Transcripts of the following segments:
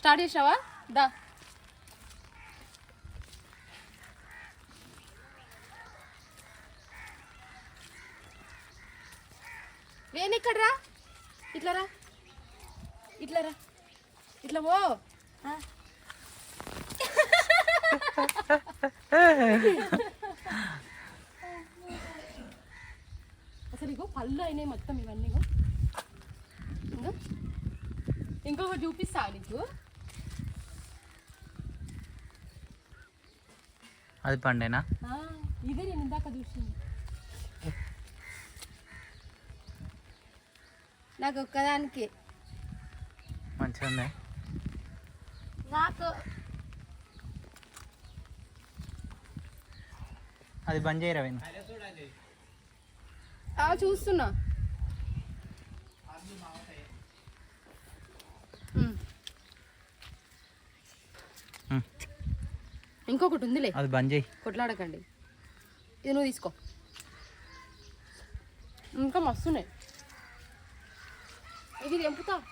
Start చేసినావా? దా. వేణి ఇక్కడ రా. ఇట్లా రా. ఇట్లా రా. ఇట్లా పో. అసలు ఇగో పళ్ళు అయినాయి మొత్తం ఇవన్నీ ఇంకొకటి చూపిస్తా నీకు. అది పండేనా? ఆ, ఇదే నేను ఇందాక చూసింది. నాకు ఒక్కదానికి. మంచిగా ఉంది? నాకు. అది బంద్ చేయరా చూస్తున్నా. ఇంకొకటి ఉందిలే. అది బంద్ చేయి. కొట్లాడకండి. ఇది నువ్వు తీసుకో. ఇంకా మస్తున్నాయి. ఇది తెంపుతా.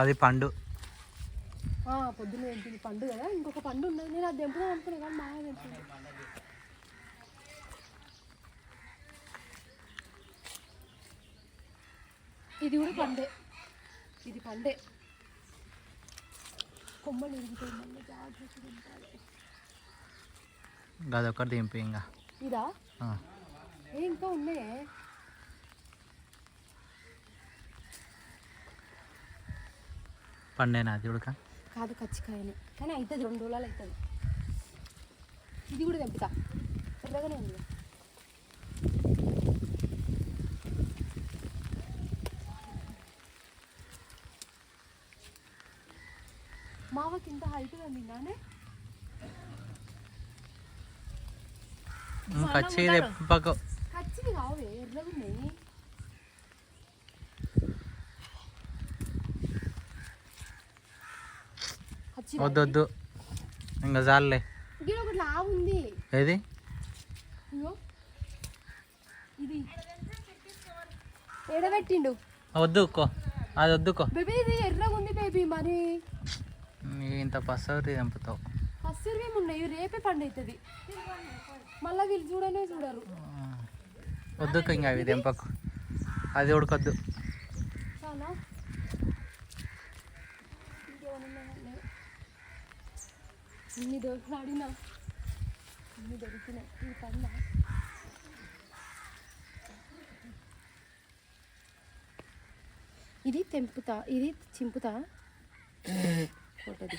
అది పండు. పొద్దున్న తెంపింది పండు కదా? ఇంకొక పండు ఉన్నది. నేను అది తెంపుదాం అనుకున్నా కానీ తెంపింది ఇది కూడా పండే. ఇది పండే. కొమ్మలు జాగ్రత్తగా ఉండాలి ఇంకా ఇదా? ఇంకా ఉన్నాయే? పండేనా అది ఉడక? కాదు కచ్చికాయనే కానీ అవుతుంది రెండు రోజులు అవుతుంది ఇది కూడా తెంపుతా. ఎర్రగానే ఉంది. మావకి ఇంత హైట్ ఉంది కానీ కచ్చి తెప్పకు. కచ్చివి కావే ఎర్రగా ఉన్నాయి కచ్చి వద్దు వద్దు ఇంకా ఉంది. ఏది? ఎడబెట్టిండు. వద్దు ఉక్కో అది వద్దుకో బేబీ ఇది ఎర్రగా ఉంది బేబీ మరి. ఇంత పసరి తెంపుతావు అస్సలు ఉన్నాయి? రేపే పండు అవుతుంది మళ్ళీ వీళ్ళు చూడనే చూడరు. వద్దుకు ఇంకా అవి తెంపకు అది ఉడకొద్దు. చాలా. ఇన్ని దొరికిన అడిగినా ఇన్ని దొరికినాయి ఈ పండ ఇది తెంపుతా ఇది చింపుతా? ఫోటోది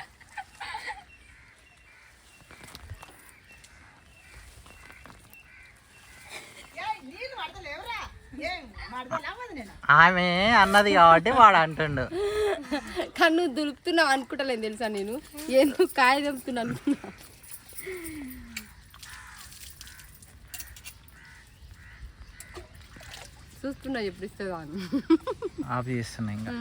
ఆమె అన్నది కాబట్టి వాడు అంటుండు. కన్ను దులుపుతున్నావు అనుకుంటలేను తెలుసా నేను? ఎందుకు కాయ తెంపుతున్నా అనుకున్నా చూస్తున్నా ఎప్పుడు ఇస్తుందా అని. ఆఫ్ చేస్తున్నా ఇంకా.